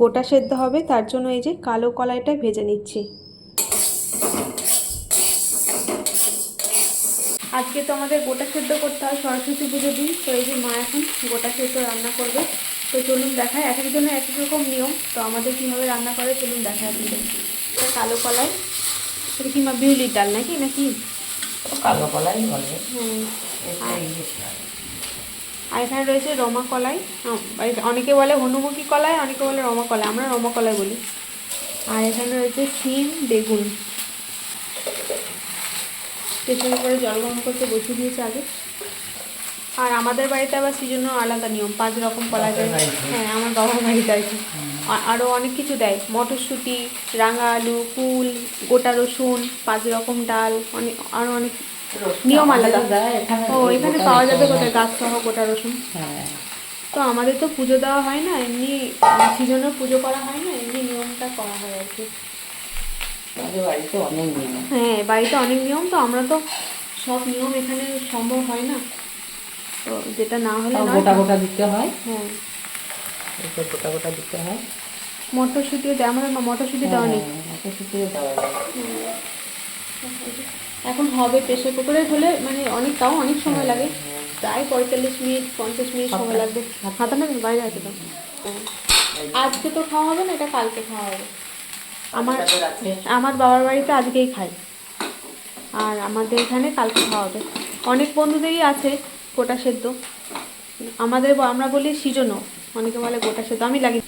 গোটা সেদ্ধ হবে তার জন্য এই যে কালো কলাইটা ভেজে নিচ্ছি। আজকে তো আমাদের গোটা সেদ্ধ করতে হয় সরস্বতী পুজোর দিন তো এই যে মা এখন গোটা সেদ্ধ রান্না করবে। তো চলুন দেখায় এক একজনের এক এক রকম নিয়ম তো আমাদের কীভাবে রান্না করে চলুন দেখায় আপনাদের। কালো কলাই এটা কি মা বিউলির ডাল নাকি নাকি? কালো কলাই বলে। আর এখানে রয়েছে রমা কলাই। অনেকে বলে হনুমুখী কলাই অনেকে বলে রমা কলাই। আমরা রমা কলাই বলি। আর এখানে রয়েছে শিম বেগুন। প্রেশার করে জল গরম করতে বসিয়ে দিয়েছে আগে। আর আমাদের বাড়িতে আবার সেজন্য আলাদা নিয়ম পাঁচ রকম কলা দেয়। হ্যাঁ আমার বাবার বাড়িতে আর কি। আরও অনেক কিছু দেয়। মটরশুঁটি রাঙা আলু কুল গোটা রসুন পাঁচ রকম ডাল অনেক আরও অনেক নিয়ম আলাদা। আমাদেরও দেয়, এখানে ও এখানে পাওয়া যাবে কোথায়? গাছ সহ গোটা রসুন? হ্যাঁ। তো আমাদের তো পুজো দেওয়া হয় না এমনি সিজনে পুজো করা হয় না এমনি নিয়মটা করা হয় আর কি। হ্যাঁ বাড়িতে অনেক নিয়ম তো আমরা তো সব নিয়ম এখানে সম্ভব হয় না। তো যেটা না হলে গোটা গোটা দিতে হয়। হ্যাঁ। গোটা গোটা দিতে হয়। মটরশুঁটিও দেয় আমাদের মটরশুঁটি দেওয়া নেই? হ্যাঁ, মটরশুঁটিও দেওয়া যায়। এখন হবে প্রেশার কুকারে হলে মানে অনেক তাও অনেক সময় লাগে। প্রায় পঁয়তাল্লিশ মিনিট পঞ্চাশ মিনিট সময় লাগবে। হাতা না? বাইরে আছে তো। হ্যাঁ। আজকে তো খাওয়া হবে না এটা কালকে খাওয়া হবে। আমার আমার বাবার বাড়িতে আজকেই খাই। আর আমাদের এখানে কালকে খাওয়া হবে। অনেক বন্ধুদেরই আছে গোটা সেদ্ধ। আমাদের আমরা বলি সিজনও। অনেকে বলে গোটা সেদ্ধ। আমি লাগি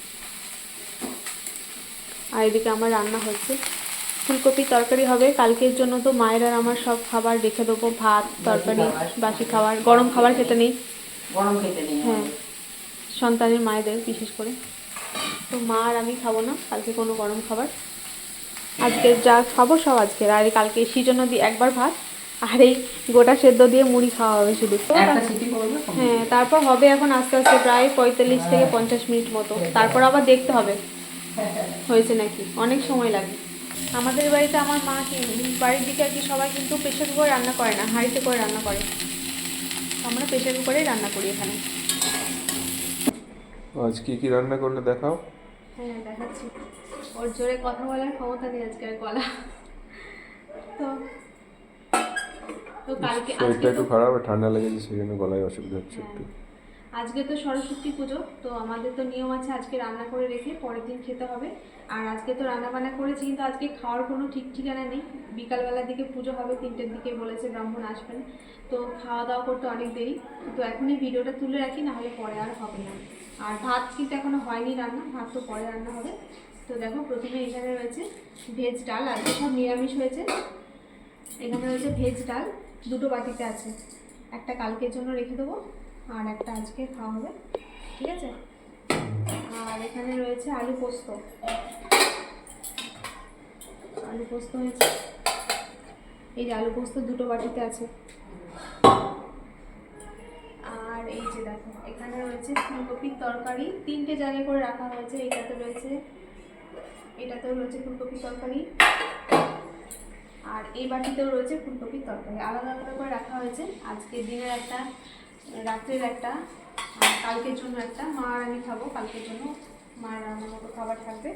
আর এদিকে আমার রান্না হচ্ছে। ফুলকপি তরকারি হবে। কালকের জন্য তো মায়ের আর আমার সব খাবার রেখে দেবো। ভাত তরকারি বাসি খাবার। গরম খাবার খেতে নেই। গরম খেতে নেই হ্যাঁ। সন্তানের মায়েদের বিশেষ করে। তো মা আর আমি খাব না। কালকে কোনো গরম খাবার। আজকে যা খাব সব আজকের। আর কালকে সিজনও দিয়ে একবার ভাত। আর এই গোটা সেদ্ধ দিয়ে মুড়ি খাওয়া হবে শুধু। হ্যাঁ তারপর হবে এখন আস্তে আস্তে প্রায় পঁয়তাল্লিশ থেকে পঞ্চাশ মিনিট মতো। তারপর আবার দেখতে হবে। হয়েছে নাকি? অনেক সময় লাগে। আমাদের বাড়িতে আমার মা কি বাড়ির দিকে আর কি সবাই কিন্তু প্রেশার কুকারে রান্না করে না হাঁড়িতে করে রান্না করে। আমরা প্রেশার কুকারেই রান্না করি এখানে। আজ কি কি রান্না করলে দেখাও? হ্যাঁ দেখাচ্ছি। ওর জোরে কথা বলার ক্ষমতা নেই আজকের গলা। তো তো কালকে শরীরটা আজকে একটু খারাপ ঠান্ডা লেগেছে সেই জন্য গলায় অসুবিধা হচ্ছে একটু। আজকে তো সরস্বতী পুজো, তো আমাদের তো নিয়ম আছে আজকে রান্না করে রেখে পরের দিন খেতে হবে। আর আজকে তো রান্না বান্না করেছি, কিন্তু আজকে খাওয়ার কোনো ঠিক ঠিকানা নেই। বিকালবেলার দিকে পুজো হবে, তিনটের দিকে বলেছে ব্রাহ্মণ আসবেন। তো খাওয়া দাওয়া করতে অনেক দেরি। তো এখনই ভিডিওটা তুলে রাখি, না হলে পরে আর হবে না। আর ভাত কিন্তু এখনও হয়নি রান্না, ভাত তো পরে রান্না হবে। তো দেখো, প্রথমে এখানে রয়েছে ভেজ ডাল, আর সব নিরামিষ হয়েছে। এখানে রয়েছে ভেজ ডাল, দুটো বাটিতে আছে। একটা কালকের জন্য রেখে দেবো। আর একটা আজকে খাওয়া হবে ঠিক আছে? আর এখানে রয়েছে আলু পোস্ত। আলু পোস্ত হয়েছে। এই যে আলু পোস্ত দুটো বাটিতে আছে। আর এই যে দেখো, এখানে রয়েছে ফুলকপির তরকারি। তিনটে জায়গায় করে রাখা হয়েছে, এটাতে রয়েছে, এটাতেও রয়েছে ফুলকপির তরকারি। আর এই বাটিতেও রয়েছে ফুলকপির তরকারি। আলাদা আলাদা করে রাখা হয়েছে। আজকে দিনের একটা রাত্রের একটা কালকের জন্য একটা। মা আর আমি খাব কালকের জন্য মার রান্নার মতো খাবার থাকবে।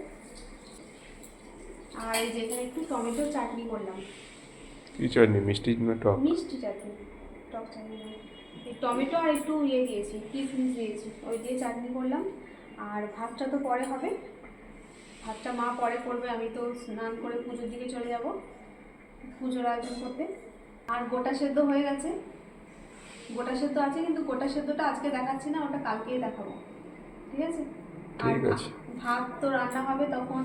আর এই যে এখানে একটু টমেটো চাটনি করলাম। কি চাটনি? মিষ্টি না টক? মিষ্টি চাটনি টক চাটনি। এই টমেটো আর একটু ইয়ে দিয়েছি কিশমিশ দিয়েছি ওই দিয়ে চাটনি করলাম। আর ভাতটা তো পরে হবে। ভাতটা মা পরে করবে আমি তো স্নান করে পুজোর দিকে চলে যাব পুজোর আয়োজন করতে। আর গোটা সেদ্ধ হয়ে গেছে। গোটা সেদ্ধ আছে কিন্তু গোটা সেদ্ধটা আজকে দেখাচ্ছি না ওটা কালকেই দেখাবো। ঠিক আছে? আর ভাত তো রান্না হবে তখন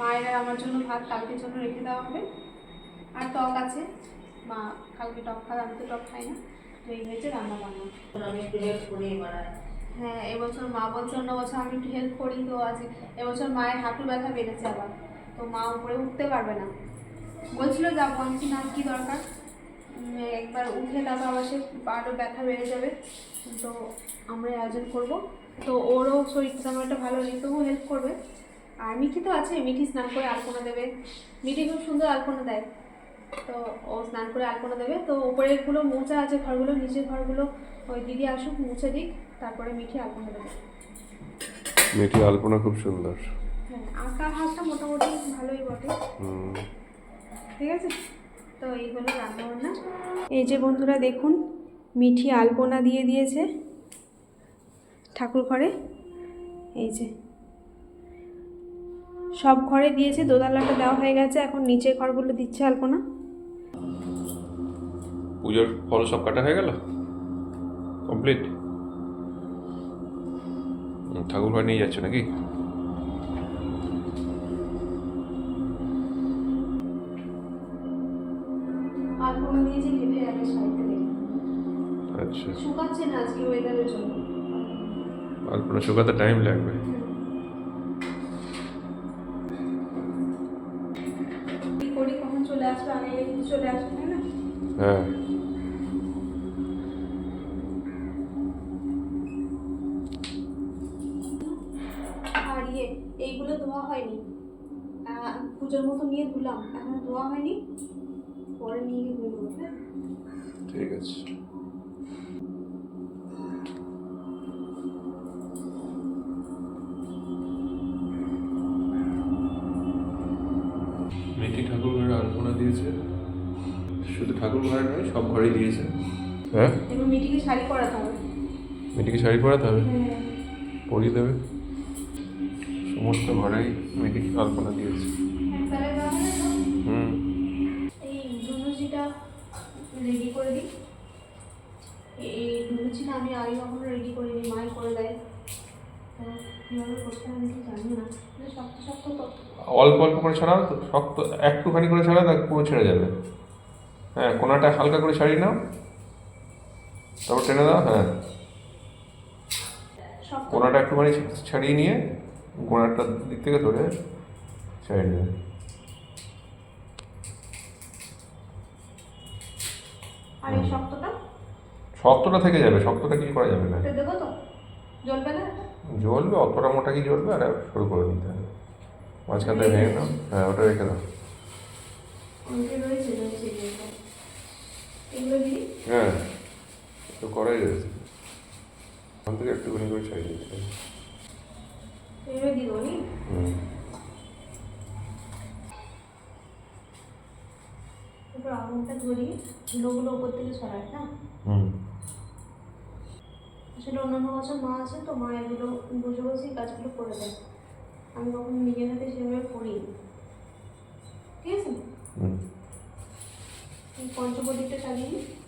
মায়ের আমার জন্য ভাত কালকের জন্য রেখে দেওয়া হবে। আর টক আছে। মা কালকে টক খাবে আমি তো টক খাই না। তো এই হয়েছে রান্না বান্না। হ্যাঁ এবছর মা বলছে অন্য বছর আমি একটু হেল্প করি তো আজ এবছর মায়ের হাঁটু ব্যথা বেড়েছে আবার। তো মা উপরে উঠতে পারবে না। বলছিল যাব আমি বলছি, না কি দরকার? একবার উঠে তারপর আবার সে আরও ব্যথা বেড়ে যাবে। তো আমরা আয়োজন করব। তো ওরও শরীরটা তেমন একটা ভালো নেই তবুও হেল্প করবে। আর মিঠি তো আছে মিঠি স্নান করে আলপনা দেবে। মিঠি খুব সুন্দর আলপনা দেয়। তো ও স্নান করে আলপনা দেবে। তো উপরেরগুলো মোচা আছে ঘরগুলো নিচের ঘরগুলো ওই দিদি আসুক মুছে দিক তারপরে মিঠি আলপনা দেবে। মেয়েটি আলপনা খুব সুন্দর। হ্যাঁ আঁকার হাতটা মোটামুটি ভালোই বটে। ঠিক আছে? তো এই হলো রান্নাবান্না। এই যে বন্ধুরা দেখুন, মিঠি আলপনা দিয়ে দিয়েছে ঠাকুর ঘরে। এই যে সব ঘরে দিয়েছে, দোতলাটা দেওয়া হয়ে গেছে, এখন নিচের ঘরগুলো দিচ্ছে আলপনা। পুজোর ফল সব কাটা হয়ে গেল? কমপ্লিট? ঠাকুর ঘর নিয়ে যাচ্ছ নাকি? শুকাচ্ছে না আজকে ওয়েদারের জন্য? আলপনা শুকাতে টাইম লাগবে? করি? কখন চলে আসবে? কিন্তু চলে আসবে না? হ্যাঁ। ইয়ে এইগুলো ধোয়া হয়নি। পুজোর মতো নিয়ে ধুলাম। এখন ধোয়া হয়নি। পরে নিয়ে ধুয়ে? ঠিক আছে। ঠাকুর ঘরে নয় সব ঘরেই দিয়েছে। হ্যাঁ? মিটিকে শাড়ি পরাতে হবে। মেয়েটিকে শাড়ি পরাতে হবে? হ্যাঁ। পরিয়ে দেবে? সমস্ত ঘরেই মেয়েটি আলপনা দিয়েছে। হুম। রেডি করে দিই। এই আমি আগে কখনো রেডি করিনি মাই করে দেয়। অল্প অল্প করে ছাড়াও তো শক্ত একটুখানি করে ছাড়া তা পুরো ছেড়ে যাবে। হ্যাঁ কোনাটা হালকা করে ছাড়িয়ে নাও। তারপর টেনে দাও হ্যাঁ। কোনাটা একটুখানি ছাড়িয়ে নিয়ে গোড়াটার দিক থেকে ধরে ছাড়িয়ে নেবে এই শক্তটা? থেকে যাবে শক্তটা কিছু করা যাবে না। জ্বলবে অতটা মোটা কি জ্বলবে আর শুরু করে নিতে হবে। মাঝখান থেকে ভেঙে নাও। হ্যাঁ ওটা রেখে দাও অনেকে রয়েছে রয়েছে এগুলো। এগুলো দিই হ্যাঁ তো করাই রয়েছে ওখান থেকে একটুখানি করে ছাড়িয়ে দিতে হবে। ধরিয়ে ধুলোগুলো উপর থেকে সরায় না? হুম। আসলে অন্যান্য বছর মা আছে তো মা এগুলো বসে বসেই কাজগুলো করে দেয়। আমি কখনো নিজের হাতে সেভাবে করিনি। ঠিক আছে? হুম। এই পঞ্চপদীপটা সাজিয়ে নিই